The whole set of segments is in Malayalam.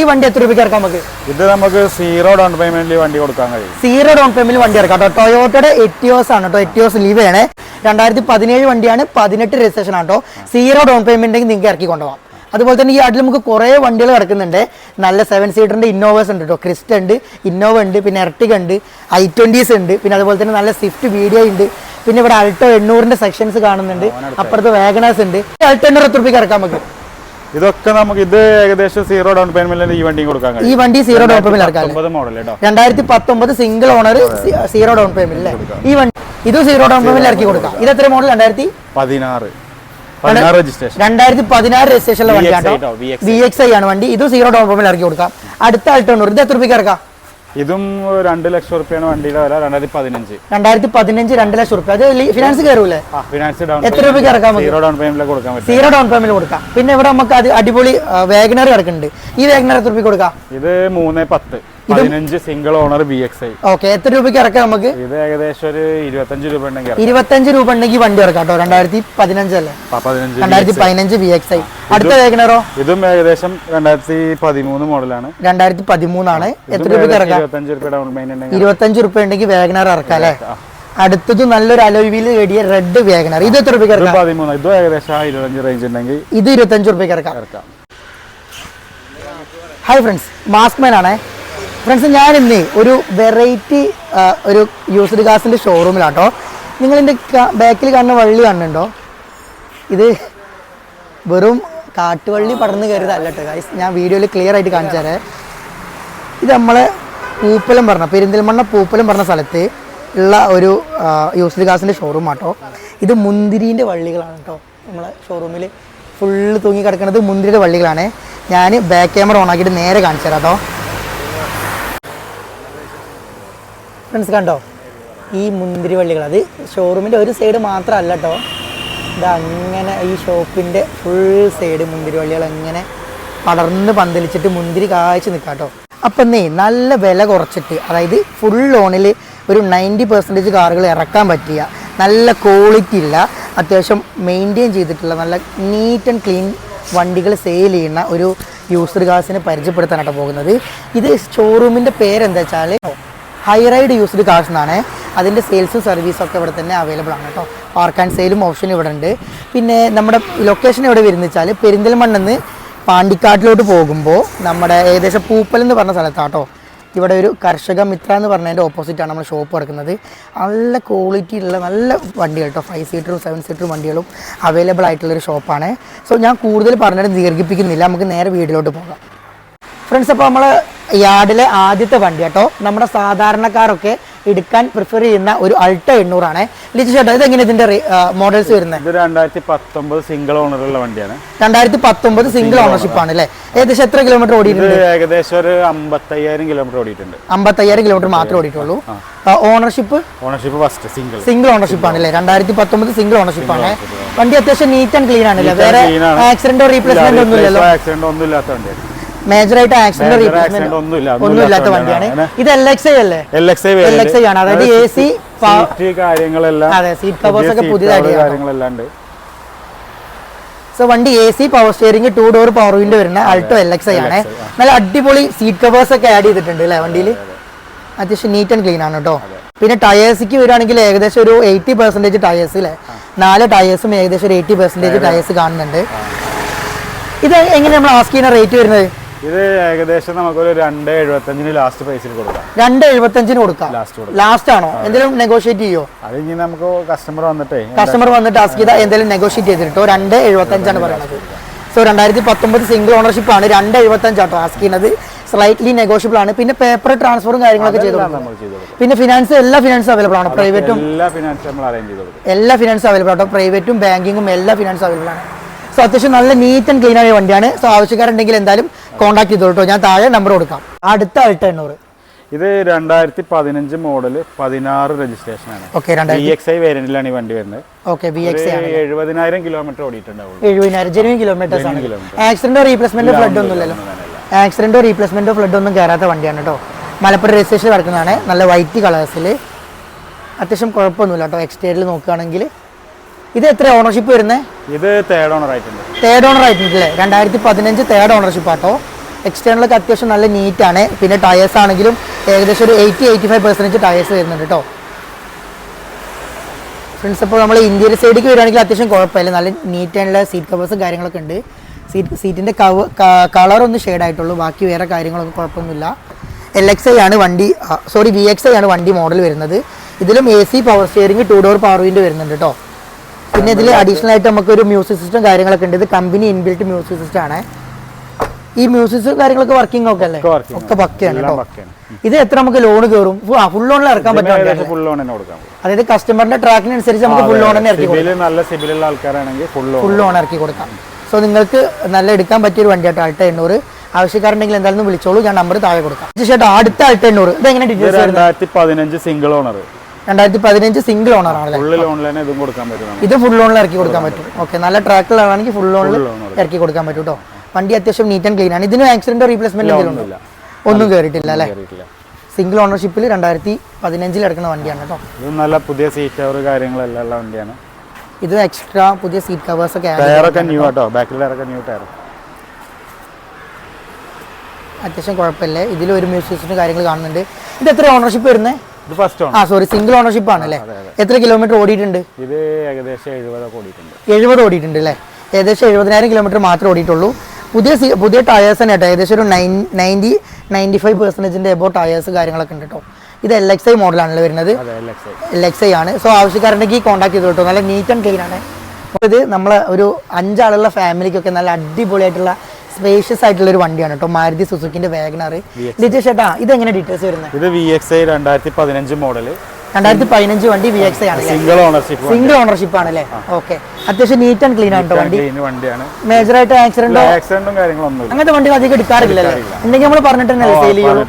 ഈ വണ്ടി എത്ര രൂപയ്ക്ക് ഇറക്കാം നമുക്ക്? ഇത് നമുക്ക് സീറോ ഡൗൺ പേയ്മെന്റിൽ വണ്ടി കൊടുക്കാൻ കഴിയും. സീറോ ഡൗൺ പേയ്മെന്റ് വണ്ടി ഇറക്കാം കേട്ടോ. ടൊയോട്ടയുടെ എറ്റിയോസ് ആണ് കേട്ടോ. എറ്റിയോസ് ലീവ് ആണ് രണ്ടായിരത്തി പതിനേഴ് വണ്ടിയാണ് പതിനെട്ട് രജിസ്ട്രേഷൻ ആണ് കേട്ടോ. സീറോ ഡൗൺ പേയ്മെന്റ് നിങ്ങൾക്ക് ഇറക്കി കൊണ്ടുപോകാം. അതുപോലെ തന്നെ ഈ ആട്ടിൽ നമുക്ക് കുറേ വണ്ടികൾ കിടക്കുന്നുണ്ട്. നല്ല സെവൻ സീറ്ററിന്റെ ഇന്നോവേഴ്സ് ഉണ്ട് കേട്ടോ. ക്രിസ്റ്റ ഉണ്ട് ഇന്നോവ ഉണ്ട് പിന്നെ എർട്ടിക ഉണ്ട് ഐ ട്വന്റീസ് ഉണ്ട് പിന്നെ അതുപോലെ തന്നെ നല്ല സ്വിഫ്റ്റ് വീഡിയോ ഉണ്ട്. പിന്നെ ഇവിടെ അൾട്ടോ എണ്ണൂറിന്റെ സെക്ഷൻസ് കാണുന്നുണ്ട്. അപ്പുറത്ത് വാഗണേഴ്സ് ഉണ്ട്. അൾട്ടോ എണ്ണൂറ് എത്ര രൂപയ്ക്ക് പറ്റും നമുക്ക്? ഇതൊക്കെ നമുക്ക് ഇത് ഏകദേശം സീറോ ഡൗൺ പേയ്മെന്റിൽ ഈ വണ്ടിയും കൊടുക്കാൻ ഈ വണ്ടി സീറോ ഡൗൺ പേയ്മെന്റ് ഇറക്കാം ഒമ്പത് മോഡൽ കേട്ടോ രണ്ടായിരത്തി പത്തൊമ്പത് single owner zero down payment അല്ലേ? ഈ വണ്ടി ഇത് സീറോ ഡൗൺ പേയ്മെന്റ് ഇറക്കി കൊടുക്കാം. ഇത് എത്ര മോഡൽ രണ്ടായിരത്തി പതിനാറ്. രണ്ടായിരത്തി പതിനാറ് രജിസ്ട്രേഷനുള്ള വണ്ടി വണ്ടിയാണ്. വി എക്സ് ഐ ആണ് വണ്ടി. ഇത് സീറോ ഡൗൺ പേയ്മെന്റ് ഇറക്കി കൊടുക്കാം. അടുത്ത ആൾട്ടോണൂർ ഇത് എത്ര രൂപയ്ക്ക് ഇറക്കാം? ഇതും രണ്ട് ലക്ഷം റുപ്യാണ് വണ്ടിയുടെ വില രണ്ടായിരത്തി പതിനഞ്ച്. രണ്ടായിരത്തി പതിനഞ്ച് രണ്ട് ലക്ഷം റുപ്യ. അത് ഫിനാൻസ് കയറൂലേ ഫിനാൻസ് ഡൗൺ എത്ര രൂപയ്ക്ക് ഇറക്കാൻ സീറോ ഡൗൺ പേയ്മെന്റ് കൊടുക്കാൻ പറ്റും. സീറോ ഡൗൺ പേയ്മെന്റ് കൊടുക്കാം. പിന്നെ ഇവിടെ നമുക്ക് അത് അടിപൊളി വേഗനർ കിടക്കുന്നുണ്ട്. ഈ വേഗനർ എത്ര രൂപ കൊടുക്കാം? ഇത് മൂന്ന് പത്ത്. പതിനഞ്ച് single owner B X I okay എത്ര രൂപയ്ക്ക് ഇറക്കാം നമുക്ക്? ഇത് ഏകദേശം ഒരു ഇരുപത്തഞ്ച് രൂപ ഉണ്ടെങ്കിൽ. ഇരുപത്തഞ്ച് രൂപ ഉണ്ടെങ്കിൽ വണ്ടി ഇറക്കാം കേട്ടോ. രണ്ടായിരത്തി പതിനഞ്ച് അല്ലേ? രണ്ടായിരത്തി പതിനഞ്ച് ബി എക്സ് ഐ അടുത്ത വേഗനറോ ഇതും ഏകദേശം രണ്ടായിരത്തി പതിമൂന്ന് മോഡലാണ്. രണ്ടായിരത്തി പതിമൂന്നാണ്. എത്ര രൂപ രൂപയ്ക്ക് ഇറക്കാം? ഇരുപത്തഞ്ച് രൂപ ഉണ്ടെങ്കിൽ വേഗനർ ഇറക്കാം അല്ലേ? അടുത്തത് നല്ലൊരു അലോവിയിൽ നേടിയ റെഡ് വേഗനർ ഇത് എത്ര രൂപയ്ക്ക് ഇറക്കാം? ഇത് ഏകദേശം ഇരുപത്തഞ്ച് റേഞ്ച് ഉണ്ടെങ്കിൽ ഇത് ഇരുപത്തഞ്ച് രൂപയ്ക്ക് ഇറക്കാം. ഇറക്കാം. ഹായ് ഫ്രണ്ട്സ് മാസ്ക് മാൻ ആണേ. ഫ്രണ്ട്സ് ഞാൻ ഇന്ന് ഒരു വെറൈറ്റി ഒരു യൂസ്ഡ് കാസിന്റെ ഷോറൂമിലാട്ടോ നിങ്ങളിന്റെ ബാക്കിൽ കാണുന്ന വള്ളി കാണുന്നുണ്ടോ ഇത് വെറും കാട്ടുവള്ളി പടർന്ന് കയറിയതല്ല കേട്ടോ ഗൈസ് ഞാൻ വീഡിയോയിൽ ക്ലിയർ ആയിട്ട് കാണിച്ചു തരാം. ഇത് നമ്മളെ പൂപ്പലം പറഞ്ഞ പെരിന്തൽമണ്ണ പൂപ്പലം പറഞ്ഞ സ്ഥലത്ത് ഉള്ള ഒരു യൂസ്ഡ് കാസിന്റെ ഷോറൂം ആട്ടോ. ഇത് മുന്തിരീന്റെ വള്ളികളാണ് കേട്ടോ നമ്മളെ ഷോറൂമിൽ ഫുള്ള് തൂങ്ങി കിടക്കുന്നത് മുന്തിരിയുടെ വള്ളികളാണ്. ഞാൻ ബാക്ക് ക്യാമറ ഓൺ ആക്കിയിട്ട് നേരെ കാണിച്ചു തരാം കേട്ടോ ഫ്രണ്ട്സ് കണ്ടോ? ഈ മുന്തിരി വള്ളികൾ. അത് ഷോറൂമിന്റെ ഒരു സൈഡ് മാത്രമല്ല കേട്ടോ ഇത് അങ്ങനെ ഈ ഷോപ്പിന്റെ ഫുൾ സൈഡ് മുന്തിരി വള്ളികൾ അങ്ങനെ പടർന്ന് പന്തലിച്ചിട്ട് മുന്തിരി കാഴ്ച നിൽക്കാം കേട്ടോ അപ്പം നീ നല്ല വില കുറച്ചിട്ട് അതായത് ഫുൾ ലോണിൽ ഒരു നയന്റി പെർസെന്റേജ് കാറുകൾ ഇറക്കാൻ പറ്റിയ നല്ല ക്വാളിറ്റി ഇല്ല അത്യാവശ്യം മെയിന്റെയിൻ ചെയ്തിട്ടുള്ള നല്ല നീറ്റ് ആൻഡ് ക്ലീൻ വണ്ടികൾ സെയിൽ ചെയ്യുന്ന ഒരു യൂസർ കാസിനെ പരിചയപ്പെടുത്താനായിട്ട് പോകുന്നത്. ഇത് ഷോറൂമിന്റെ പേരെന്താ വെച്ചാൽ ഹൈറൈഡ് യൂസ്ഡ് കാർസ് എന്നാണ്. അതിന്റെ സെയിൽസും സർവീസും ഒക്കെ ഇവിടെ തന്നെ അവൈലബിൾ ആണ് കേട്ടോ. പാർക്ക് ആൻഡ് സെയിലും ഓപ്ഷൻ ഇവിടെ ഉണ്ട്. പിന്നെ നമ്മുടെ ലൊക്കേഷൻ എവിടെ വരുന്നത് വെച്ചാൽ പെരിന്തൽമണ്ണെന്ന് പാണ്ടിക്കാട്ടിലോട്ട് പോകുമ്പോൾ നമ്മുടെ ഏകദേശം പൂപ്പൽ എന്ന് പറഞ്ഞ സ്ഥലത്താട്ടോ ഇവിടെ ഒരു കർഷക മിത്ര എന്ന് പറഞ്ഞതിന്റെ ഓപ്പോസിറ്റാണ് നമ്മൾ ഷോപ്പ് കിടക്കുന്നത് നല്ല ക്വാളിറ്റി ഉള്ള നല്ല വണ്ടികൾ കേട്ടോ ഫൈവ് സീറ്ററും സെവൻ സീറ്ററും വണ്ടികളും അവൈലബിൾ ആയിട്ടുള്ളൊരു ഷോപ്പാണ് സോ ഞാൻ കൂടുതൽ പറഞ്ഞിട്ട് ദീർഘിപ്പിക്കുന്നില്ല. നമുക്ക് നേരെ വീട്ടിലോട്ട് പോകാം. ഫ്രണ്ട്സ് അപ്പോൾ നമ്മൾ യാർഡിലെ ആദ്യത്തെ വണ്ടി കേട്ടോ. നമ്മുടെ സാധാരണക്കാരൊക്കെ എടുക്കാൻ പ്രിഫർ ചെയ്യുന്ന ഒരു അൾട്ട എണ്ണൂറാണ്. ലിജി ചേട്ടാ ഇതെങ്ങനെ ഇതിന്റെ മോഡൽസ് വരുന്നത്? രണ്ടായിരത്തി പത്തൊമ്പത് സിംഗിൾ ഓണറുള്ള വണ്ടിയാണ്. രണ്ടായിരത്തി പത്തൊമ്പത് സിംഗിൾ ഓണർഷിപ്പ് ആണ് അല്ലേ ഏകദേശം എത്ര കിലോമീറ്റർ ഓടിയിട്ടുണ്ട്? ഏകദേശം ഒരു അമ്പത്തയ്യായിരം കിലോമീറ്റർ ഓടിയിട്ടുണ്ട്. അമ്പത്തയ്യായിരം കിലോമീറ്റർ മാത്രമേ ഓടിയിട്ടുള്ളൂ. Ownership ownership first single single ownership ആണ് അല്ലേ രണ്ടായിരത്തി പത്തൊമ്പത് സിംഗിൾ ഓണർഷിപ്പ് ആണ്. വണ്ടി അത്യാവശ്യം നീറ്റ് ആൻഡ് ക്ലീൻ ആണല്ലേ? വേറെ ആക്സിഡന്റോ റീപ്ലേസ്മെന്റ് ഒന്നും ഇല്ലല്ലോ ആക്സിഡന്റ് ഒന്നും ഇല്ലാത്ത വണ്ടിയാണ് മേജർ ആക്സിഡന്റ് ആക്സിഡന്റോ Major റീപ്ലേസ്മെന്റ് accident ഒന്നുമില്ല, ഒന്നും ഇല്ലാത്ത വണ്ടിയാണ്. ഇത് എൽ എക്സ് ഐ അല്ലേ? L X I L X I ആണ്. അതായത് എ സി കാര്യങ്ങളെല്ലാം അതെ, സീറ്റ് ഒക്കെ seat പുതിയതായിട്ട് കാര്യങ്ങളെല്ലാം ഉണ്ട് സോ വണ്ടി A C power steering two door power window വരുന്ന അൾട്ടോ എൽ എക്സ് ഐ ആണ്. നല്ല അടിപൊളി സീറ്റ് കവേഴ്സ് ഒക്കെ ആഡ് ചെയ്തിട്ടുണ്ട് അല്ലേ വണ്ടിയിൽ അത്യാവശ്യം നീറ്റ് ആൻഡ് ക്ലീൻ ആണ് കേട്ടോ പിന്നെ ടയേഴ്സിക്ക് വരുവാണെങ്കിൽ ഏകദേശം ഒരു എയ്റ്റി പെർസെന്റേജ് ടയേഴ്സ് അല്ലേ നാല് ടയേഴ്സും ഏകദേശം ഒരു എയ്റ്റി പെർസെന്റേജ് ടയേഴ്സ് കാണുന്നുണ്ട്. ഇത് എങ്ങനെ നമ്മൾ ആസ്ക് ചെയ്യുന്ന റേറ്റ് വരുന്നത്? ഇത് ഏകദേശം നമുക്കൊരു രണ്ട് എഴുപത്തഞ്ചിന് ലാസ്റ്റ് പ്രൈസിൽ കൊടുക്കാം. രണ്ട് എഴുപത്തഞ്ചിന് കൊടുക്കാം. ലാസ്റ്റ് ലാസ്റ്റ് ആണോ? എന്തെങ്കിലും നെഗോഷിയേറ്റ് ചെയ്യോ? അത് ഇനി നമുക്ക് കസ്റ്റമർ വന്നിട്ടേ കസ്റ്റമർ വന്നിട്ട് ആസ്ക് ചെയ്താൽ എന്തെങ്കിലും നെഗോഷിയേറ്റ് ചെയ്തിട്ടോ രണ്ട് എഴുപത്തഞ്ചാണ് പറയുന്നത് സോ രണ്ടായിരത്തി പത്തൊമ്പത് സിംഗിൾ ഓണർഷിപ്പ് ആണ്. രണ്ട് എഴുപത്തഞ്ചാട്ടോ ആസ്ക് ചെയ്യുന്നത്. സ്ലൈറ്റ്ലി നെഗോഷ്യബിൾ ആണ്. പിന്നെ പേപ്പർ ട്രാൻസ്ഫറും കാര്യങ്ങളൊക്കെ ചെയ്തു പിന്നെ ഫിനാൻസ് എല്ലാ ഫിനാൻസും അവൈലബിൾ ആണ്. പ്രൈവറ്റും എല്ലാ ഫിനാൻസും അവൈലബിൾ ആട്ടോ പ്രൈവറ്റും ബാങ്കിങ്ങും എല്ലാ ഫിനാൻസും അവൈലബിൾ ആണ്. സോ അത്യാവശ്യം നല്ല നീറ്റ് ആൻഡ് ക്ലീൻ ആയ വണ്ടിയാണ്. സോ ആവശ്യക്കാരുണ്ടെങ്കിൽ എന്തായാലും കോൺടാക്ട് ചെയ്തോട്ടോ കേട്ടോ ഞാൻ താഴെ നമ്പർ കൊടുക്കാം. അടുത്ത അൾട്ടോ എണ്ണൂറ്. ഇത് രണ്ടായിരത്തി പതിനഞ്ച് മോഡൽ പതിനാറ് രജിസ്ട്രേഷൻ ആണ്. ബി എക്സ് ഐ വേരിയന്റിലാണ് ഈ വണ്ടി വരുന്നത്. എഴുപതിനായിരം കിലോമീറ്റർ ഓടിയിട്ടുണ്ടാവും kilometer. ആക്സിഡന്റോ റീപ്ലേസ്മെന്റ് ഫ്ലഡ് ഒന്നും ഇല്ലല്ലോ ആക്സിഡന്റോ റീപ്ലേസ്മെന്റോ ഫ്ലഡ് ഒന്നും കയറാത്ത വണ്ടിയാണ് കേട്ടോ മലപ്പുറം രജിസ്ട്രേഷൻ കിടക്കുന്നതാണ്. നല്ല വൈറ്റ് കളേഴ്സിൽ അത്യാവശ്യം കുഴപ്പമൊന്നുമില്ല കേട്ടോ എക്സ്റ്റേറിൽ നോക്കുകയാണെങ്കിൽ ഇത് എത്ര ഓണർഷിപ്പ് വരുന്നത് ഇത് തേർഡ് ഓണർ ആയിട്ടുണ്ട്. തേർഡ് ഓണർ ആയിട്ടുണ്ടല്ലേ രണ്ടായിരത്തി പതിനഞ്ച് തേർഡ് ഓണർഷിപ്പ് ആട്ടോ എക്സ്റ്റേണൽ ഒക്കെ അത്യാവശ്യം നല്ല നീറ്റാണ് പിന്നെ ടയേഴ്സ് ആണെങ്കിലും ഏകദേശം ഒരു eighty eighty five percentage tyres വരുന്നുണ്ട് കേട്ടോ ഫ്രണ്ട്സ് അപ്പോൾ നമ്മൾ ഇന്ത്യയുടെ സൈഡിലേക്ക് വരികയാണെങ്കിൽ അത്യാവശ്യം കുഴപ്പമില്ല. നല്ല നീറ്റ് ആയിട്ടുള്ള സീറ്റ് കവേഴ്സും കാര്യങ്ങളൊക്കെ ഉണ്ട്. സീറ്റ് സീറ്റിന്റെ കവ് കളർ ഒന്ന് ഷെയ്ഡ് ആയിട്ടുള്ളൂ. ബാക്കി വേറെ കാര്യങ്ങളൊന്നും കുഴപ്പമൊന്നുമില്ല. എൽ എക്സ് ഐ ആണ് വണ്ടി സോറി വി എക്സ് ഐ ആണ് വണ്ടി മോഡൽ വരുന്നത്. ഇതിലും A C power steering two door power window വരുന്നുണ്ട് കേട്ടോ പിന്നെ ഇതിൽ അഡീഷണൽ ആയിട്ട് നമുക്ക് ഒരു മ്യൂസിക് സിസ്റ്റം കാര്യങ്ങളൊക്കെ ഉണ്ട്. ഇത് കമ്പനി ഇൻബിൽറ്റ് മ്യൂസിക് സിസ്റ്റം ആണ്. ഈ മ്യൂസിക് സിസ്റ്റം കാര്യങ്ങളൊക്കെ വർക്കിംഗ് ഒക്കെ അല്ലേ? ഒക്കെ പക്കയാണ് ഇത് എത്ര നമുക്ക് ലോൺ കയറും ഫുൾ ലോണിൽ ഇറക്കാൻ പറ്റും ഫുൾ ലോൺ തന്നെ കൊടുക്കാം അതായത് കസ്റ്റമറിന്റെ ട്രാക്കിനനുസരിച്ച് നമുക്ക് ഫുൾ ലോൺ തന്നെ ഇറക്കി കൊടുക്കാം. നല്ല സിബിലുള്ള ആൾക്കാരാണെങ്കിൽ ഫുൾ ലോൺ ഇറക്കി കൊടുക്കാം. സോ നിങ്ങൾക്ക് നല്ല എടുക്കാൻ പറ്റിയ ഒരു വണ്ടിയാട്ടോ അൾട്ട എണ്ണൂറ്. ആവശ്യക്കാരുണ്ടെങ്കിൽ എന്തായാലും വിളിച്ചോളൂ. ഞാൻ നമ്പർ താഴെ കൊടുക്കാം. ചേട്ടാ അടുത്ത അൾട്ട എണ്ണൂറ്. ഇത് എങ്ങനെ ഇത് ഡീറ്റെയിൽസ് രണ്ടായിരത്തി പതിനഞ്ച് സിംഗിൾ ഓണർ രണ്ടായിരത്തി പതിനഞ്ച് സിംഗിൾ ഓണർ ആണ് ഇതും കൊടുക്കാൻ പറ്റും ഇത് ഫുൾ ലോണിൽ ഇറക്കി കൊടുക്കാൻ പറ്റും. ഓക്കെ നല്ല ട്രാക്കിലാണെങ്കിൽ ഫുൾ ലോണിൽ ഇറക്കി. കൊടുക്കാൻ പറ്റും കേട്ടോ വണ്ടി അത്യാവശ്യം നീറ്റ് ആൻഡ് ക്ലീൻ ആണ്. ഇതിന് ആക്സിഡന്റ് റീപ്ലേസ്മെന്റ് എന്തെങ്കിലും ഒന്നും കയറിയിട്ടില്ല അല്ലേ? സിംഗിൾ ഓണർഷിപ്പിൽ രണ്ടായിരത്തി പതിനഞ്ചിൽ എടുക്കുന്ന വണ്ടിയാണ് കേട്ടോ ഇത് നല്ല പുതിയ സീറ്റ് കവർ കാര്യങ്ങളെല്ലാം ഉള്ള വണ്ടിയാണ്. ഇത് എക്സ്ട്രാ പുതിയ സീറ്റ് കവേഴ്സ് ഒക്കെ ടയറൊക്കെ ന്യൂ ആട്ടോ. ബാക്കിൽ ടയറൊക്കെ ന്യൂ ടയർ അത്യാവശ്യം കുഴപ്പമില്ല. ഇതിൽ ഒരു മ്യൂസിയസിന് കാര്യങ്ങൾ കാണുന്നുണ്ട്. ഇത് എത്ര ഓണർഷിപ്പ് വരുന്നത് ഇത് ഫസ്റ്റ് ആ സോറി സിംഗിൾ ഓണർഷിപ്പ് ആണ് ആണല്ലേ എത്ര കിലോമീറ്റർ ഓടിയിട്ടുണ്ട്? ഇത് ഏകദേശം എഴുപതൊക്കെ ഓടിയിട്ടുണ്ട്. എഴുപത് ഓടിയിട്ടുണ്ട് അല്ലേ? ഏകദേശം എഴുപതിനായിരം കിലോമീറ്റർ മാത്രമേ ഓടിയിട്ടുള്ളൂ. പുതിയ പുതിയ ടയേഴ്സ് തന്നെ കേട്ടോ. ഏകദേശം ഒരു നയൻ നയന്റി നയന്റി ഫൈവ് പെർസെന്റേജിന്റെ എബോ ടയേഴ്സ് കാര്യങ്ങളൊക്കെ ഉണ്ട് കേട്ടോ. ഇത് എൽ എക്സ് ഐ മോഡലാണല്ലോ വരുന്നത്? അതെ L X I L X I ആണ്. സോ ആവശ്യക്കാരുണ്ടെങ്കിൽ കോൺടാക്ട് ചെയ്ത് കേട്ടോ നല്ല നീറ്റ് ആൻഡ് ക്ലീൻ ആണ്. അപ്പോൾ ഇത് നമ്മൾ ഒരു അഞ്ചാളുള്ള ഫാമിലിക്കൊക്കെ നല്ല അടിപൊളിയായിട്ടുള്ള സ്പേഷ്യസ് ആയിട്ടുള്ള ഒരു വണ്ടിയാണ് കേട്ടോ മാരുതി സുസുക്കിന്റെ വേഗനർ ലിജേഷ് ചേട്ടാ ഇത് എങ്ങനെ ഡീറ്റെയിൽസ് വരുന്നത് ഇത് വി എക്സ് ഐ രണ്ടായിരത്തി പതിനഞ്ച് മോഡൽ രണ്ടായിരത്തി പതിനഞ്ച് വണ്ടി വി എക്സ് ഐ ആണ് സിംഗിൾ ഓണർഷിപ്പ് സിംഗിൾ ഓണർഷിപ്പ് ആണ് അല്ലേ ഓക്കെ അത്യാവശ്യം നീറ്റ് ആൻഡ് ക്ലീൻ ആയിട്ട് വണ്ടി. മേജർ ആയിട്ട് ആക്സിഡന്റോ ആക്സിഡന്റും കാര്യങ്ങളൊന്നും അങ്ങനത്തെ വണ്ടി അധികം എടുക്കാറില്ലല്ലേ? എന്തെങ്കിലും നമ്മൾ പറഞ്ഞിട്ട് തന്നെ സെയിൽ ചെയ്യുള്ളൂ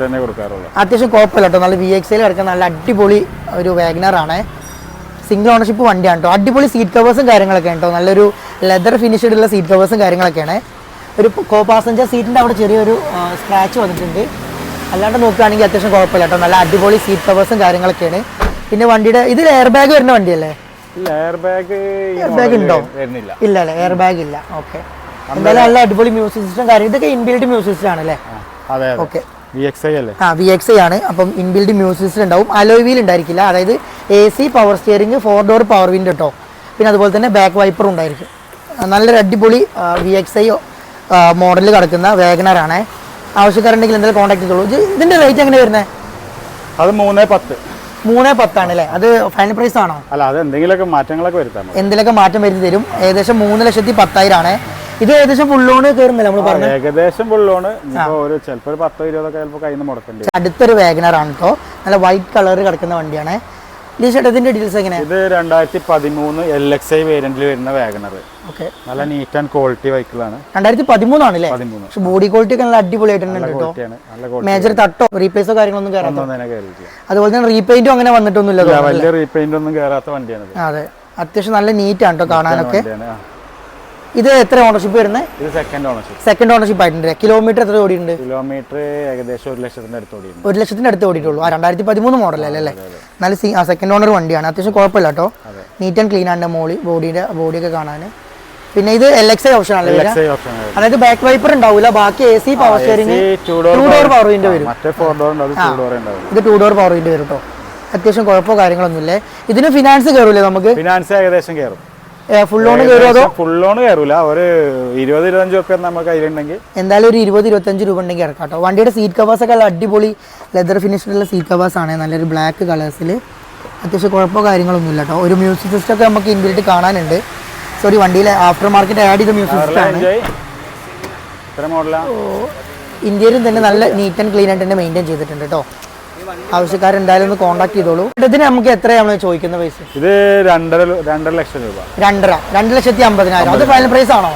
അത്യാവശ്യം കുഴപ്പമില്ല കേട്ടോ നല്ല വി എക്സ് കിടക്കുന്ന നല്ല അടിപൊളി ഒരു വാഗനർ ആണ്. സിംഗിൾ ഓണർഷിപ്പ് വണ്ടിയാണ് കേട്ടോ അടിപൊളി സീറ്റ് കവേഴ്സും കാര്യങ്ങളൊക്കെ ഉണ്ടോ നല്ലൊരു ലെതർ ഫിനിഷ്ഡ് ഉള്ള സീറ്റ് കവേഴ്സും കാര്യങ്ങളൊക്കെയാണ് ഒരു കോ പാസഞ്ചർ സീറ്റിന്റെ അവിടെ ചെറിയൊരു സ്ക്രാച്ച് വന്നിട്ടുണ്ട്. അല്ലാണ്ട് നോക്കുകയാണെങ്കിൽ അത്യാവശ്യം കുഴപ്പമില്ല കേട്ടോ. നല്ല അടിപൊളി സീറ്റ് കവേഴ്സും കാര്യങ്ങളൊക്കെയാണ്. പിന്നെ വണ്ടിയുടെ ഇതിൽ എയർ ബാഗ് വരുന്ന വണ്ടിയല്ലേ? എയർ ബാഗ് bag ഉണ്ടോ? ഇല്ല അല്ലേ? എയർ ബാഗ് ഇല്ല ഓക്കെ എന്തായാലും നല്ല അടിപൊളി മ്യൂസിക് സിസ്റ്റം കാര്യം. ഇതൊക്കെ ഇൻബിൽഡ് മ്യൂസിക് സിസ്റ്റം ആണല്ലേ ഓക്കെ ആ വി എക്സ് ഐ ആണ്. അപ്പം ഇൻബിൽഡ് മ്യൂസിക് സിസ്റ്റം ഉണ്ടാവും. അലോയ് വീൽ ഉണ്ടായിരിക്കില്ല. അതായത് A C power steering four door power window കേട്ടോ പിന്നെ അതുപോലെ തന്നെ ബാക്ക് വൈപ്പറും ഉണ്ടായിരിക്കും. നല്ലൊരു അടിപൊളി വി എക്സ് ഐ മോഡലിൽ കിടക്കുന്ന വേഗനറാണേ ആവശ്യക്കാരുണ്ടെങ്കിൽ എന്തെങ്കിലും കോൺടാക്ട് ചെയ്തോളൂ. ഇതിന്റെ റേറ്റ് എങ്ങനെ വരുന്നത് അത് മൂന്നേ പത്ത്. മൂന്ന് പത്താണ് അല്ലേ അത് ഫൈനൽ പ്രൈസ് ആണോ? അല്ല അത് എന്തെങ്കിലുമൊക്കെ മാറ്റങ്ങളൊക്കെ വരുത്താം എന്തെങ്കിലും എന്തിലൊക്കെ മാറ്റം വരുത്തി തരും. ഏകദേശം മൂന്ന് ലക്ഷത്തി പത്തായിരം ആണ് ഇത് ഏകദേശം ഫുൾ ലോൺ കയറുന്നില്ല നമ്മൾ പറഞ്ഞു? ഏകദേശം ഫുള്ളോണ് ഇപ്പൊ ഒരു പത്തോ ഇരുപതൊക്കെ ചിലപ്പോ കയ്യിൽ നിന്ന് മുടക്കേണ്ടി അടുത്തൊരു വേഗനറാണ് കേട്ടോ നല്ല വൈറ്റ് കളർ കിടക്കുന്ന വണ്ടിയാണ്. ലീഷട്ട് ഇതിന്റെ ഡീറ്റെയിൽസ് എങ്ങനെയാണ് ഇത് രണ്ടായിരത്തി പതിമൂന്ന് എൽ എക്സ് ഐ വേരിയന്റിൽ വരുന്ന വാഗണർ ഓക്കെ നല്ല നീറ്റ് ആൻഡ് ക്വാളിറ്റി വെഹിക്കിളാണ് രണ്ടായിരത്തി പതിമൂന്നാണല്ലേ പതിമൂന്ന്. പക്ഷെ ബോഡി ക്വാളിറ്റി ഒക്കെ നല്ല അടിപൊളിയായിട്ടുണ്ട് കേട്ടോ. മേജർ തട്ടോ റീപ്ലേസോ കാര്യങ്ങളൊന്നും കയറാത്ത അതുപോലെ തന്നെ റീപെയിന്റും അങ്ങനെ വന്നിട്ടൊന്നുമില്ല. വലിയ റീപെയിന്റ് ഒന്നും കയറാത്ത വണ്ടിയാണ് അതെ. അത്യാവശ്യം നല്ല നീറ്റ് ആണ് കേട്ടോ കാണാനൊക്കെ. ഇത് എത്ര ഓണർഷിപ്പ് വരുന്നത്? ഇത് സെക്കൻഡ് ഓണർഷിപ്പ് സെക്കൻഡ് ഓണർഷിപ്പ് ആയിട്ടുണ്ട് കിലോമീറ്റർ എത്ര ഓടിയിട്ടുണ്ട്? കിലോമീറ്റർ ഏകദേശം ഒരു ലക്ഷത്തിന്റെ അടുത്ത് ഓടി ഒരു ലക്ഷത്തിന്റെ അടുത്ത് ഓടിയിട്ടുള്ളൂ. ആ രണ്ടായിരത്തി പതിമൂന്ന് മോഡലല്ലേ അല്ലേ? നല്ല സി ആ സെക്കൻഡ് ഓണർ വണ്ടിയാണ്. അത്യാവശ്യം കുഴപ്പമില്ല കേട്ടോ. നീറ്റ് ആൻഡ് ക്ലീൻ ആണ് മോളി ബോഡിയുടെ ബോഡിയൊക്കെ കാണാൻ പിന്നെ ഇത് എൽ എക്സ് ഐ ഓപ്ഷൻ ആണല്ലേ അതായത് ബാക്ക് വൈപ്പർ ഉണ്ടാവില്ല ബാക്കി A C power steering two door power window വരും. ഇത് ടൂ ഡോർ പവർ വിൻഡോ വരും കേട്ടോ. അത്യാവശ്യം കുഴപ്പമോ കാര്യങ്ങളൊന്നുമില്ലേ? ഇതിന് ഫിനാൻസ് കയറൂലേ നമുക്ക്? ഫിനാൻസ് ഏകദേശം കയറും ഫുൾ ലോൺ കയറുമോ അതോ? ഫുൾ ലോൺ കയറൂല ഒരു ഇരുപത് ഇരുപത്തഞ്ച് ഒക്കെ നമ്മുടെ കയ്യിലുണ്ടെങ്കിൽ. എന്തായാലും ഒരു ഇരുപത് ഇരുപത്തഞ്ച് രൂപ ഉണ്ടെങ്കിൽ ഇറക്കാം കേട്ടോ. വണ്ടിയുടെ സീറ്റ് കവേഴ്സ് ഒക്കെ അടിപൊളി ലെതർ ഫിനിഷിലുള്ള സീറ്റ് കവേഴ്സ് ആണ്. നല്ലൊരു ബ്ലാക്ക് കളേഴ്സിൽ അത്യാവശ്യം കുഴപ്പമോ കാര്യങ്ങളൊന്നും ഇല്ല കേട്ടോ. ഒരു മ്യൂസിക് സിസ്റ്റം ഒക്കെ നമുക്ക് ഇൻബിൽറ്റ് കാണാനുണ്ട്. സോറി വണ്ടിയിലെ ആഫ്റ്റർ മാർക്കറ്റ് ആഡ് ചെയ്ത മ്യൂസിക് സിസ്റ്റം ആണ്. ഇന്ത്യയിലും തന്നെ നല്ല നീറ്റ് ആൻഡ് ക്ലീൻ ആയിട്ട് തന്നെ മെയിന്റെയിൻ ചെയ്തിട്ടുണ്ട് കേട്ടോ. ആവശ്യക്കാരെന്തായാലും ഒന്ന് കോൺടാക്ട് ചെയ്തോളൂ. ഇതിന് നമുക്ക് എത്രയാണ് ചോദിക്കുന്ന പൈസ? ഇത് രണ്ടര രണ്ടര ലക്ഷം രൂപ. രണ്ടര രണ്ട് ലക്ഷത്തി അമ്പതിനായിരം. അത് ഫൈനൽ പ്രൈസ് ആണോ?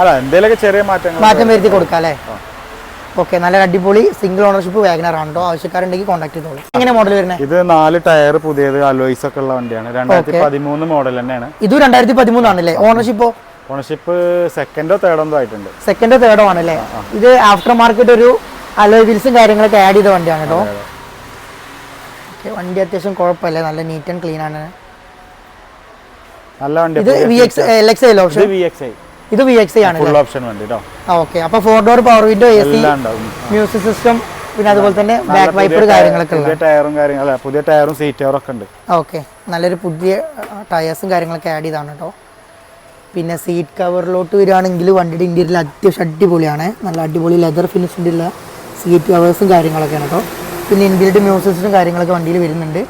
അല്ല എന്തെങ്കിലുമൊക്കെ ചെറിയ മാറ്റങ്ങൾ മാറ്റം വരുത്തി കൊടുക്കാം അല്ലേ? ഓക്കെ നല്ല അടിപൊളി സിംഗിൾ ഓണർഷിപ്പ് വാഗനർ ആണോ ആവശ്യക്കാരുണ്ടെങ്കിൽ കോൺടാക്ട് ചെയ്തോളൂ. എങ്ങനെ മോഡൽ വരുന്നത് ഇത് നാല് ടയർ പുതിയത് അലോയ്സ് ഒക്കെ ഉള്ള വണ്ടിയാണ്. രണ്ടായിരത്തി പതിമൂന്ന് മോഡൽ തന്നെയാണ്. ഇത് രണ്ടായിരത്തി പതിമൂന്നാണല്ലേ? ഓണർഷിപ്പോ ഓണർഷിപ്പ് സെക്കൻഡോ തേർഡോ എന്തോ ആയിട്ടുണ്ട്. സെക്കൻഡോ തേർഡോ ആണല്ലേ? ഇത് ആഫ്റ്റർ മാർക്കറ്റ് ഒരു അലോയ് വീൽസും കാര്യങ്ങളൊക്കെ ആഡ് ചെയ്ത വണ്ടിയാണ് കേട്ടോ വണ്ടി അത്യാവശ്യം കുഴപ്പമില്ല. നല്ല നീറ്റ് ആൻഡ് ക്ലീൻ ആണ്. നല്ല വണ്ടി ഇത് V X L X I option ഇത് വി എക്സ് ഐ ഇത് വി എക്സ് ഐ ആണ് ഫുൾ ഓപ്ഷൻ വണ്ടി കേട്ടോ ഓക്കെ. അപ്പോൾ four door power window A C music system പിന്നെ അതുപോലെ തന്നെ ബാക്ക് വൈപ്പർ കാര്യങ്ങളൊക്കെ ഉണ്ട് പുതിയ ടയറും കാര്യങ്ങളും അല്ല പുതിയ ടയറും സീറ്റ് ടയറും ഒക്കെ ഉണ്ട്. ഓക്കെ. നല്ലൊരു പുതിയ ടയേഴ്സും കാര്യങ്ങളൊക്കെ ആഡ് ചെയ്താണ് കേട്ടോ പിന്നെ സീറ്റ് കവറിലോട്ട് വരികയാണെങ്കിൽ വണ്ടിയുടെ ഇന്റീരിയൽ അത്യാവശ്യം അടിപൊളിയാണ്. നല്ല അടിപൊളി ലെതർ ഫിനിഷിന്റെ ഉള്ള സീറ്റ് കവേഴ്സും കാര്യങ്ങളൊക്കെയാണ് കേട്ടോ പിന്നെ ഇൻബിൽഡ് മ്യൂസിക്സും കാര്യങ്ങളൊക്കെ വണ്ടിയിൽ വരുന്നുണ്ട്.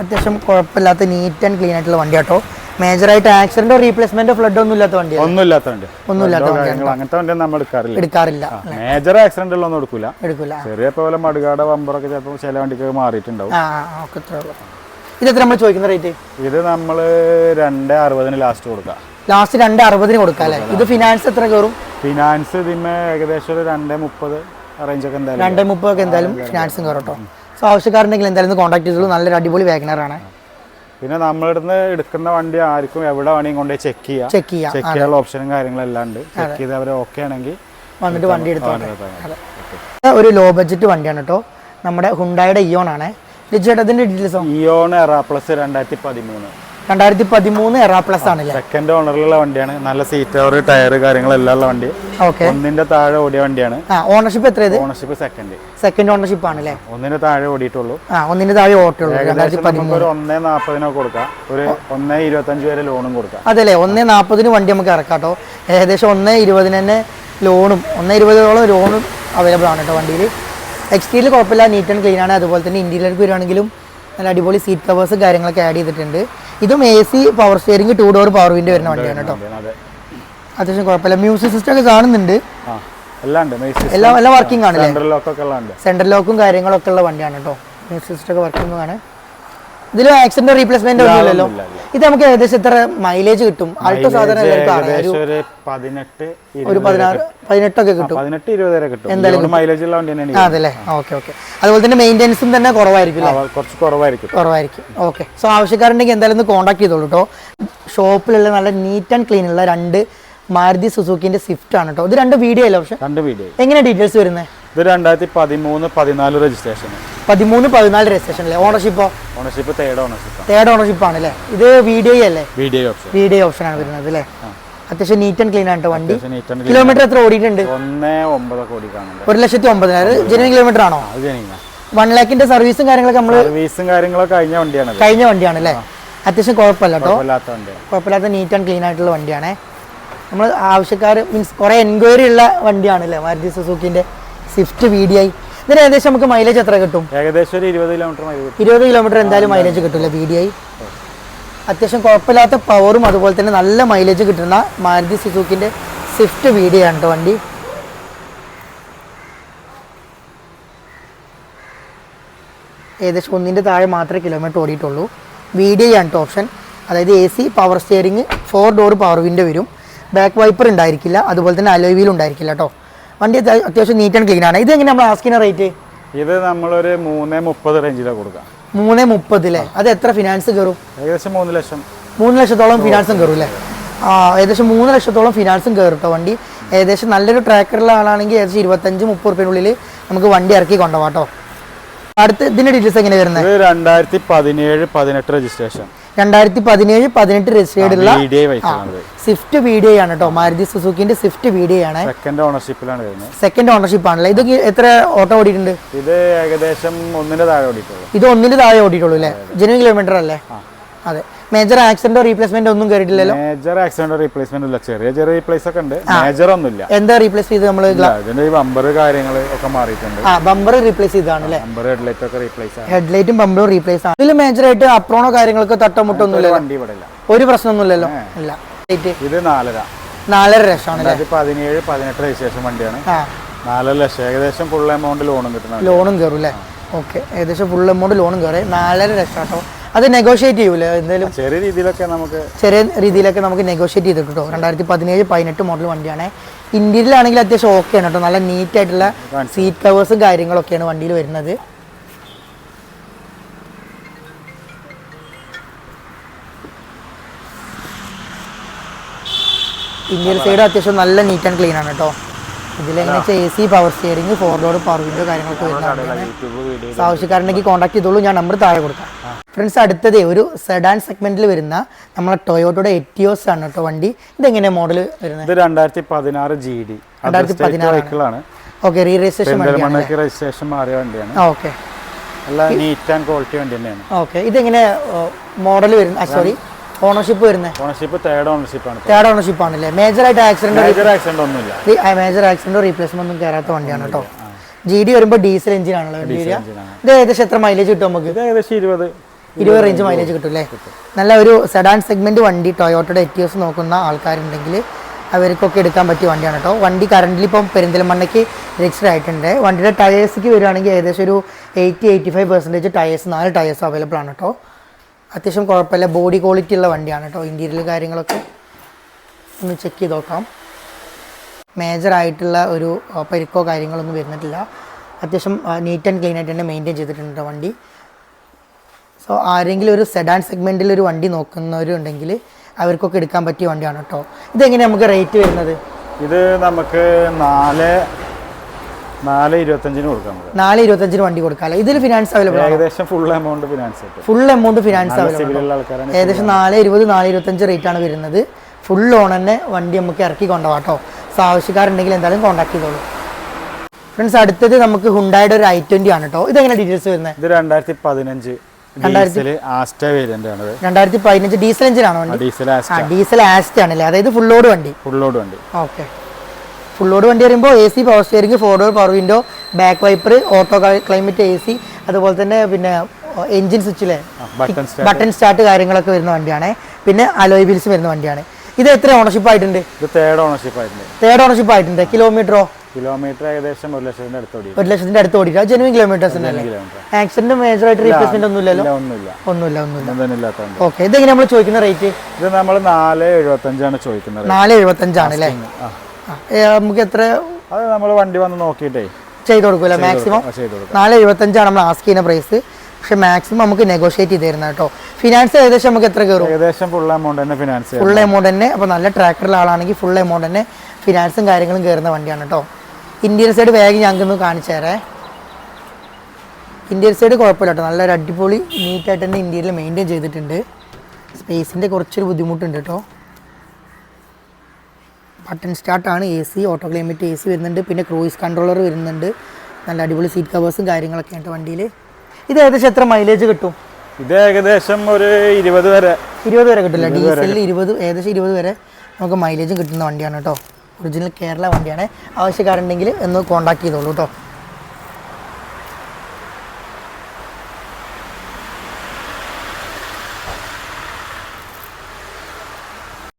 അത്യാവശ്യം കുഴപ്പമില്ലാത്ത നീറ്റ് ആൻഡ് ക്ലീൻ ആയിട്ടുള്ള വണ്ടി കേട്ടോ മേജറായിട്ട് ആക്സിഡന്റോ റീപ്ലേസ്മെന്റോ ഫ്ലഡ് ഒന്നും ഇല്ലാത്ത വണ്ടി ഒന്നും ഇല്ലാത്ത വണ്ടിയാണ്? അങ്ങനത്തെ വണ്ടി നമ്മൾ എടുക്കാറില്ല. എടുക്കാറില്ല. മേജർ ആക്സിഡന്റ് ഒന്നും എടുക്കില്ല ചെറിയ പോലെ മടുകാട വമ്പറൊക്കെ ചിലപ്പോൾ ചില വണ്ടിക്ക് മാറിയിട്ടുണ്ടാവും. ഉള്ളൂ. ഇതെത്ര നമ്മൾ ചോദിക്കുന്ന റേറ്റ് ഇത് നമ്മൾ രണ്ട് അറുപതിന് ലാസ്റ്റ് കൊടുക്കാം. ലാസ്റ്റ് രണ്ട് അറുപതിന് കൊടുക്കാം അല്ലേ? ഇത് ഫിനാൻസ് എത്ര കയറും? ഫിനാൻസ് ഇതിന്മേ ഏകദേശം ഒരു രണ്ട് മുപ്പത് രണ്ട് മുപ്പതൊക്കെ എന്തായാലും സ്നാക്സും കയറും കേട്ടോ സോ ആവശ്യക്കാരുണ്ടെങ്കിൽ എന്തായാലും കോൺടാക്ട് ചെയ്തോളൂ. നല്ലൊരു അടിപൊളി വാഗനറാണ് പിന്നെ നമ്മളിടുന്ന് എടുക്കുന്ന വണ്ടി ആർക്കും എവിടെ വേണമെങ്കിൽ കൊണ്ടുപോയി ചെക്ക് ചെയ്യാം. ചെക്ക് ചെയ്യാം. ചെക്ക് ചെയ്യാനുള്ള ഓപ്ഷനും കാര്യങ്ങളെല്ലാം ഉണ്ട്. ചെക്ക് ചെയ്ത് അവർ ഓക്കെ ആണെങ്കിൽ വന്നിട്ട് വണ്ടി എടുത്തോ അതെ. ഒരു ലോ ബഡ്ജറ്റ് വണ്ടിയാണ് കേട്ടോ. നമ്മുടെ ഹുണ്ടായുടെ ഇയോൺ ആണ്. ലിജേട്ടത്തിന്റെ ഡീറ്റെയിൽസോ ഇയോൺ എറ പ്ലസ് രണ്ടായിരത്തി പതിമൂന്ന്. രണ്ടായിരത്തി പതിമൂന്ന് എറാ പ്ലസ് ആണ് സെക്കൻഡ് ഓണറിലുള്ള വണ്ടിയാണ്. നല്ല സീറ്റ് കവർ ടയർ കാര്യങ്ങളെല്ലാം ഉള്ള വണ്ടി. ഓക്കെ ഒന്നിന്റെ താഴെ ഓടിയ വണ്ടിയാണ്. ഓണർഷിപ്പ് എത്ര ഓണർഷിപ്പ് സെക്കൻഡ് സെക്കൻഡ് ഓണർഷിപ്പ് ആണ് അല്ലേ ഒന്നിന്റെ താഴെ ഓടിയിട്ടുള്ളൂ. ആ ഒന്നിന്റെ താഴെ ഓട്ടുള്ളൂ രണ്ടായിരത്തി പതിമൂന്ന് ഒന്നേ നാൽപ്പതിനൊക്കെ കൊടുക്കാം. ഒരു ഒന്നേ ഇരുപത്തഞ്ച് വരെ ലോണും കൊടുക്കാം. അതല്ലേ ഒന്നേ നാൽപ്പതിന് വണ്ടി നമുക്ക് ഇറക്കാം കേട്ടോ. ഏകദേശം ഒന്നേ ഇരുപതിന് തന്നെ ലോണും ഒന്നേ ഇരുപതോളം ലോണും അവൈലബിൾ ആണ് കേട്ടോ വണ്ടിയിൽ എക്സ്റ്റീരിയൽ കുഴപ്പമില്ല നീറ്റ് ആൻഡ് ക്ലീൻ ആണ്. അതുപോലെ തന്നെ ഇന്റീരിയർക്ക് വരുവാണെങ്കിലും നല്ല അടിപൊളി സീറ്റ് കവേഴ്സും കാര്യങ്ങളൊക്കെ ആഡ് ചെയ്തിട്ടുണ്ട്. ഇതും A C power steering two door power window വരുന്ന വണ്ടിയാണ് കേട്ടോ. അതെ. അത്യാവശ്യം കുഴപ്പമില്ല. മ്യൂസിക് സിസ്റ്റം ഒക്കെ കാണുന്നുണ്ട്. എല്ലാം എല്ലാം വർക്കിംഗ് ആണ് സെൻട്രൽ ലോക്കും കാര്യങ്ങളൊക്കെ ഉള്ള വണ്ടിയാണ് കേട്ടോ. മ്യൂസിക് സിസ്റ്റം ഒക്കെ വർക്കിംഗ് ആണ്. ഇതിൽ ആക്സിഡന്റ് റീപ്ലേസ്മെന്റ് ഒന്നുമില്ലല്ലോ ഇത് നമുക്ക് ഏകദേശം എത്ര മൈലേജ് കിട്ടും? ആൾട്ടോ സാധാരണ അറിയാം. ഒരു പതിനാറ് പതിനെട്ടൊക്കെ കിട്ടും. പതിനെട്ട് ഇരുപത് വരെ കിട്ടും. മൈലേജ് ഉള്ള വണ്ടി തന്നെയാണ് ആ, അതല്ലേ ഓക്കെ ഓക്കെ. അതുപോലെ തന്നെ മെയിന്റെനൻസും തന്നെ കുറവായിരിക്കും കുറച്ച് കുറവായിരിക്കും. കുറവായിരിക്കും. ഓക്കെ. സോ ആവശ്യക്കാരുണ്ടെങ്കിൽ എന്തായാലും ഒന്ന് കോൺടാക്ട് ചെയ്തോളൂ കേട്ടോ ഷോപ്പിലുള്ള നല്ല നീറ്റ് ആൻഡ് ക്ലീൻ ഉള്ള രണ്ട് മാരുതി സുസുക്കിന്റെ സ്വിഫ്റ്റ് ആണ് കേട്ടോ ഇത് രണ്ട് വീഡിയോ അല്ലേ പക്ഷെ? രണ്ട് വീഡിയോ എങ്ങനെ ഡീറ്റെയിൽസ് വരുന്നത് ഇത് രണ്ടായിരത്തി പതിമൂന്ന് പതിനാല് രജിസ്ട്രേഷൻ പതിമൂന്ന് പതിനാല് രജിസ്ട്രേഷൻ അല്ലേ? ഓണർഷിപ്പോ ownership third ownership third ownership ആണ് അല്ലേ? ഇത് വീഡിയോ അല്ലേ? വീഡിയോ ഓപ്ഷൻ വീഡിയോ ഓപ്ഷൻ ആണ് വരുന്നത് അല്ലേ? അത്യാവശ്യം നീറ്റ് ആൻഡ് ക്ലീൻ ആണ് ട്ടോ വണ്ടി. കിലോമീറ്റർ എത്ര ഓടിയിട്ടുണ്ട്? ഒന്നേ ഒമ്പത് കോടി ഒരു ലക്ഷത്തി ഒമ്പതിനായിരം. ജനുവൻ കിലോമീറ്റർ ആണോ? വൺ ലാഖിന്റെ സർവീസും കാര്യങ്ങളൊക്കെ നമ്മൾ സർവീസും കാര്യങ്ങളൊക്കെ കഴിഞ്ഞ വണ്ടിയാണ് കഴിഞ്ഞ വണ്ടിയാണ് അല്ലേ? അത്യാവശ്യം കുഴപ്പമില്ല കേട്ടോ കുഴപ്പമില്ലാത്ത നീറ്റ് ആൻഡ് ക്ലീൻ ആയിട്ടുള്ള വണ്ടിയാണ്. നമ്മൾ ആവശ്യക്കാർ മീൻസ് കുറെ എൻക്വയറി ഉള്ള വണ്ടിയാണ് അല്ലേ? മാരുതി സുസുക്കിന്റെ സ്വിഫ്റ്റ് വി ഡി ഐ ഇതിന് ഏകദേശം നമുക്ക് മൈലേജ് എത്ര കിട്ടും? ഏകദേശം ഒരു ഇരുപത് കിലോമീറ്റർ ഇരുപത് കിലോമീറ്റർ എന്തായാലും മൈലേജ് കിട്ടില്ല വി ഡി ഐ അത്യാവശ്യം കുഴപ്പമില്ലാത്ത പവറും അതുപോലെ തന്നെ നല്ല മൈലേജ് കിട്ടുന്ന മാരുതി സിസുക്കിന്റെ സ്വിഫ്റ്റ് വി ഡി ആണ് കേട്ടോ വണ്ടി. ഏകദേശം ഒന്നിന്റെ താഴെ മാത്രമേ കിലോമീറ്റർ ഓടിയിട്ടുള്ളൂ. വി ഡി ഐ ആണ് കേട്ടോ ഓപ്ഷൻ അതായത് A C power steering four door power window വരും. ബാക്ക് വൈപ്പർ ഉണ്ടായിരിക്കില്ല. അതുപോലെ തന്നെ അലോയ് വീൽ ഉണ്ടായിരിക്കില്ല കേട്ടോ വണ്ടി അത്യാ- അത്യാവശ്യം നീറ്റ് ആൻഡ് ക്ലീൻ ആണ് ഇത് എങ്ങനെ നമ്മൾ ആസ്കിന റേറ്റ് ഇത് നമ്മളൊരു മൂന്ന് മുപ്പത് റേഞ്ചിലാണ് കൊടുക്കാം. മൂന്ന് മുപ്പതില്ലേ അത് എത്ര ഫിനാൻസ് കയറും? ഏകദേശം മൂന്ന് ലക്ഷം. മൂന്ന് ലക്ഷത്തോളം ഫിനാൻസും കയറും അല്ലേ? ആ ഏകദേശം മൂന്ന് ലക്ഷത്തോളം ഫിനാൻസും കയറും കേട്ടോ വണ്ടി. ഏകദേശം നല്ലൊരു ട്രാക്കറുള്ള ആളാണെങ്കിൽ ഏകദേശം ഇരുപത്തഞ്ച് മുപ്പത് റുപ്യനുള്ളിൽ നമുക്ക് വണ്ടി ഇറക്കി കൊണ്ടുപോകാം കേട്ടോ അടുത്ത് ഇതിന്റെ ഡീറ്റെയിൽസ് എങ്ങനെ വരുന്നത്? രണ്ടായിരത്തി പതിനേഴ് പതിനെട്ട് രജിസ്ട്രേഷൻ രണ്ടായിരത്തി പതിനേഴ് പതിനെട്ട് രജിസ്റ്റേർഡ് ഉള്ള സ്വിഫ്റ്റ് വീഡിയോ ആണ് കേട്ടോ മാരുതി സുസുക്കിന്റെ സ്വിഫ്റ്റ് വീഡിയോ ആണ്. സെക്കൻഡ് ഓണർഷിപ്പിലാണ് വരുന്നത്. സെക്കൻഡ് ഓണർഷിപ്പ് ആണല്ലേ? ഇത് എത്ര ഓട്ടോ ഓടിയിട്ടുണ്ട്? ഇത് ഏകദേശം ഒന്നിന്റെ താഴെ ഓടിയിട്ടുള്ളൂ. ഇത് ഒന്നിന്റെ താഴെ ഓടിയിട്ടുള്ളൂ അല്ലേ? ജനുവൻ കിലോമീറ്റർ അല്ലേ അതെ. മേജർ ആക്സിഡന്റോ റീപ്ലേസ്മെന്റ് ഒന്നും കേറിയിട്ടില്ലല്ലോ? മേജർ ആക്സിഡന്റോ റീപ്ലേസ്മെന്റ് ഇല്ല. ചെറിയ ചെറിയ റീപ്ലേസ് ഒക്കെ ഉണ്ട്. മേജർ ഒന്നുമില്ല. എന്താ റീപ്ലേസ് ചെയ്ത് നമ്മൾ ഇതിന്റെ ഈ ബമ്പർ കാര്യങ്ങൾ ഒക്കെ മാറിയിട്ടുണ്ട്. ആ ബമ്പർ റീപ്ലേസ് ചെയ്താണ് അല്ലേ? ബമ്പർ ഹെഡ്ലൈറ്റ് ഒക്കെ റീപ്ലേസ് ആണ്. ഹെഡ്ലൈറ്റും ബമ്പറും റീപ്ലേസ് ആണ്. ഇതിൽ മേജർ ആയിട്ട് അപ്രോണോ കാര്യങ്ങളൊക്കെ തട്ടമുട്ടോ ഒന്നും ഒരു വണ്ടി ഇവിടെ ഇല്ല. ഒരു പ്രശ്നമൊന്നുമില്ലല്ലോ? ഇല്ല. ഇത് നാലര. നാലര ലക്ഷമാണ് പതിനേഴ് പതിനെട്ട് രജിസ്ട്രേഷൻ വണ്ടിയാണ്. നാലര ലക്ഷം. ഏകദേശം ഫുൾ എമൗണ്ട് ലോണും കിട്ടണം ലോണും കയറും അല്ലേ? ഓക്കെ ഏകദേശം ഫുൾ എമൗണ്ട് ലോണും കയറി നാലര ലക്ഷം കേട്ടോ അത് നെഗോഷിയേറ്റ് ചെയ്യൂലേ? എന്തായാലും ചെറിയ രീതിയിലൊക്കെ നമുക്ക് ചെറിയ രീതിയിലൊക്കെ നമുക്ക് നെഗോഷിയേറ്റ് ചെയ്തിട്ട് കേട്ടോ രണ്ടായിരത്തി പതിനേഴ് പതിനെട്ട് മോഡൽ വണ്ടിയാണ്. ഇന്ത്യയിലാണെങ്കിൽ അത്യാവശ്യം ഓക്കെ ആണ് കേട്ടോ. നല്ല നീറ്റ് ആയിട്ടുള്ള സീറ്റ് കവേഴ്സും കാര്യങ്ങളൊക്കെയാണ് വണ്ടിയിൽ വരുന്നത്. ഇന്ത്യയിൽ സൈഡ് അത്യാവശ്യം നല്ല നീറ്റ് ആൻഡ് ക്ലീൻ ആണ് കേട്ടോ. ഇതിലെങ്ങനെ A C power steering four door power window കാര്യങ്ങളൊക്കെ വരുന്ന വണ്ടിയാണ് യൂട്യൂബ് വീഡിയോ സോ ആവശ്യക്കാരുണ്ടെങ്കിൽ കോൺടാക്ട് ചെയ്തോളൂ. ഞാൻ നമ്പർ താഴെ കൊടുക്കാം. ഫ്രണ്ട്സ് അടുത്തത് ഒരു സെഡാൻ സെഗ്മെന്റിൽ വരുന്ന നമ്മളെ ടൊയോട്ടയുടെ എറ്റിയോസ് ആണ് കേട്ടോ വണ്ടി. ഇതെങ്ങനെ മോഡൽ വരുന്നത്? ഇത് രണ്ടായിരത്തി പതിനാറ് ജി ഡി രണ്ടായിരത്തി പതിനാറ് ഓക്കെ റീ രജിസ്ട്രേഷൻ വണ്ടിയാണ് പെരിന്തൽമണ്ണയ്ക്ക് രജിസ്ട്രേഷൻ മാറിയ വണ്ടിയാണ്. ഓക്കെ നല്ല നീറ്റ് ആൻഡ് ക്വാളിറ്റി വണ്ടി തന്നെയാണ്. ഓക്കെ ഇതെങ്ങനെ മോഡൽ വരുന്ന സോറി ഓണർഷിപ്പ് വരുന്നത് ഓണർഷിപ്പ് തേർഡ് ഓണർഷിപ്പ് ആണ്. തേർഡ് ഓണർഷിപ്പ് ആണല്ലേ? മേജർ ആയിട്ട് ആക്സിഡന്റ് മേജർ ആക്സിഡന്റ് ഒന്നുമില്ല. മേജർ ആക്സിഡന്റോ റീപ്ലേസ്മെന്റ് ഒന്നും കയറാത്ത വണ്ടിയാണ് കേട്ടോ. ജി ഡി വരുമ്പോൾ ഡീസൽ എഞ്ചിൻ ആണല്ലോ ഇത് ഏകദേശം എത്ര മൈലേജ് കിട്ടും നമുക്ക്? ഏകദേശം ഇരുപത്. ഇരുപത് റേഞ്ച് മൈലേജ് കിട്ടും അല്ലേ? നല്ല ഒരു സെഡാൻ സെഗ്മെന്റ് വണ്ടി ടൊയോട്ടയുടെ എറ്റിയോസ് നോക്കുന്ന ആൾക്കാരുണ്ടെങ്കിൽ അവർക്കൊക്കെ എടുക്കാൻ പറ്റിയ വണ്ടിയാണ് കേട്ടോ. വണ്ടി കറണ്ടിൽ ഇപ്പം പെരിന്തൽമണ്ണയ്ക്ക് രജിസ്റ്റർ ആയിട്ടുണ്ട്. വണ്ടിയുടെ ടയേഴ്സിക്ക് വരികയാണെങ്കിൽ ഏകദേശം ഒരു eighty eighty five percentage tyres നാല് ടയേഴ്സ് അവൈലബിൾ ആണ് കേട്ടോ. അത്യാവശ്യം കുഴപ്പമില്ല. ബോഡി ക്വാളിറ്റി ഉള്ള വണ്ടിയാണ് കേട്ടോ ഇന്റീരിയൽ കാര്യങ്ങളൊക്കെ ഒന്ന് ചെക്ക് ചെയ്ത് നോക്കാം. മേജറായിട്ടുള്ള ഒരു പരിക്കോ കാര്യങ്ങളൊന്നും വരുന്നിട്ടില്ല. അത്യാവശ്യം നീറ്റ് ആൻഡ് ക്ലീൻ ആയിട്ട് തന്നെ മെയിന്റെയിൻ ചെയ്തിട്ടുണ്ട് വണ്ടി. സോ ആരെങ്കിലും ഒരു സെഡാൻ സെഗ്മെന്റിൽ ഒരു വണ്ടി നോക്കുന്നവരുണ്ടെങ്കിൽ അവർക്കൊക്കെ എടുക്കാൻ പറ്റിയ വണ്ടിയാണ് കേട്ടോ ഇതെങ്ങനെയാണ് നമുക്ക് റേറ്റ് വരുന്നത്? ഇത് നമുക്ക് നാല് നാല് ഇരുപത്തഞ്ചിന് കൊടുക്കാം നാല് ഇരുപത്തഞ്ചിന് വണ്ടി കൊടുക്കാം ഇതിൽ ഫിനാൻസ് അവൈലബിൾ ഏകദേശം full amount finance full amount finance available ഏകദേശം നാല് ഇരുപത് നാല് ഇരുപത്തഞ്ച് റേറ്റ് ആണ് വരുന്നത്. ഫുൾ ഓൺ തന്നെ വണ്ടി നമുക്ക് ഇറക്കി കൊണ്ടുപോകാം കേട്ടോ. സോ ആവശ്യക്കാരുണ്ടെങ്കിൽ എന്തായാലും കോൺടാക്ട് ചെയ്തോളൂ. ഫ്രണ്ട്സ് അടുത്തത് നമുക്ക് ഹുണ്ടായുടെ ഒരു ഐ ട്വന്റി ആണ് കേട്ടോ. ഇതെങ്ങനെ ഡീറ്റെയിൽസ് വരുന്നത്? ഇത് രണ്ടായിരത്തി പതിനഞ്ച് രണ്ടായിരത്തി പതിനഞ്ച് ഡീസൽ എഞ്ചിനാണോ ഡീസൽ ആസ്റ്റ് ആണല്ലേ? അതായത് ഫുൾ ലോഡ് വണ്ടി. ഫുൾ ലോഡ് വണ്ടി. ഓക്കെ ഫുൾ ലോഡ് വണ്ടി പറയുമ്പോൾ A C power steering four door power window back wiper auto climate A C അതുപോലെ തന്നെ പിന്നെ എഞ്ചിൻ സ്വിച്ചിലെ ബട്ടൺ ബട്ടൺ സ്റ്റാർട്ട് കാര്യങ്ങളൊക്കെ വരുന്ന വണ്ടിയാണ്. പിന്നെ അലോയ് വീൽസ് വരുന്ന വണ്ടിയാണ്. ഇത് എത്ര ഓണർഷിപ്പ് ആയിട്ടുണ്ട്? തേർഡ് ഓണർഷിപ്പ് ആയിട്ടുണ്ട്. തേർഡ് ഓണർഷിപ്പ് ആയിട്ടുണ്ട്. കിലോമീറ്ററോ കിലോമീറ്റർ ഏകദേശം ഒരു ലക്ഷത്തിന്റെ അടുത്ത് ഒരു ലക്ഷത്തിന്റെ അടുത്ത് ഓടിക്കുക ജെനുവിൻ കിലോമീറ്റേഴ്സ് ആക്സിഡന്റ് മേജർ ആയിട്ട് റീപ്ലേസ്മെന്റ് ഒന്നും ഇല്ലല്ലോ ഇല്ല ഒന്നുമില്ല. ഒന്നുമില്ല ഒന്നുമില്ല. ഓക്കെ ഇതെങ്ങനെ നമ്മൾ ചോദിക്കുന്ന റേറ്റ് ഇത് നമ്മൾ നാല് എഴുപത്തഞ്ചാണ് ചോദിക്കുന്നത് നാല് എഴുപത്തഞ്ചാണ് അല്ലേ? നമുക്ക് എത്ര അത് നമ്മൾ വണ്ടി വന്ന് നോക്കിയിട്ടേ. ചെയ്ത് കൊടുക്കൂല മാക്സിമം നാല് എഴുപത്തി അഞ്ചാണ് നാല് എഴുപത്തഞ്ചാണ് നമ്മൾ ആസ്ക് ചെയ്യുന്ന പ്രൈസ് പക്ഷെ മാക്സിമം നമുക്ക് നെഗോഷിയേറ്റ് ചെയ്ത് തരുന്ന കേട്ടോ. ഫിനാൻസ് ഏകദേശം നമുക്ക് എത്ര കയറും? ഏകദേശം ഫുൾ എമൗണ്ട് തന്നെ ഫിനാൻസ് ഫുൾ എമൗണ്ട് തന്നെ. അപ്പോൾ നല്ല ട്രാക്കറുള്ള ആളാണെങ്കിൽ ഫുൾ എമൗണ്ട് തന്നെ ഫിനാൻസും കാര്യങ്ങളും കയറുന്ന വണ്ടിയാണ് കേട്ടോ. ഇന്ത്യൻ സൈഡ് വേഗം ഞങ്ങൾക്ക് ഒന്ന് കാണിച്ചു തരേ ഇന്ത്യൻ സൈഡ് കുഴപ്പമില്ല കേട്ടോ. നല്ലൊരു അടിപൊളി നീറ്റായിട്ട് തന്നെ ഇന്ത്യയിൽ മെയിന്റെയിൻ ചെയ്തിട്ടുണ്ട്. സ്പേസിന്റെ കുറച്ചൊരു ബുദ്ധിമുട്ടുണ്ട് കേട്ടോ. Button സ്റ്റാർട്ടാണ് A C auto climate A C വരുന്നുണ്ട് പിന്നെ ക്രൂയിസ് കൺട്രോളർ വരുന്നുണ്ട്. നല്ല അടിപൊളി സീറ്റ് കവേഴ്സും കാര്യങ്ങളൊക്കെ ഉണ്ട് വണ്ടിയിൽ ഇത് ഏകദേശം എത്ര മൈലേജ് കിട്ടും? ഇത് ഏകദേശം ഒരു ഇരുപത് വരെ. ഇരുപത് വരെ കിട്ടില്ല. ഡീസലിൽ ഇരുപത് ഏകദേശം ഇരുപത് വരെ നമുക്ക് മൈലേജും കിട്ടുന്ന വണ്ടിയാണ് കേട്ടോ. ഒറിജിനൽ കേരള വണ്ടിയാണ്. ആവശ്യക്കാരുണ്ടെങ്കിൽ ഒന്ന് കോൺടാക്ട് ചെയ്തോളൂ കേട്ടോ.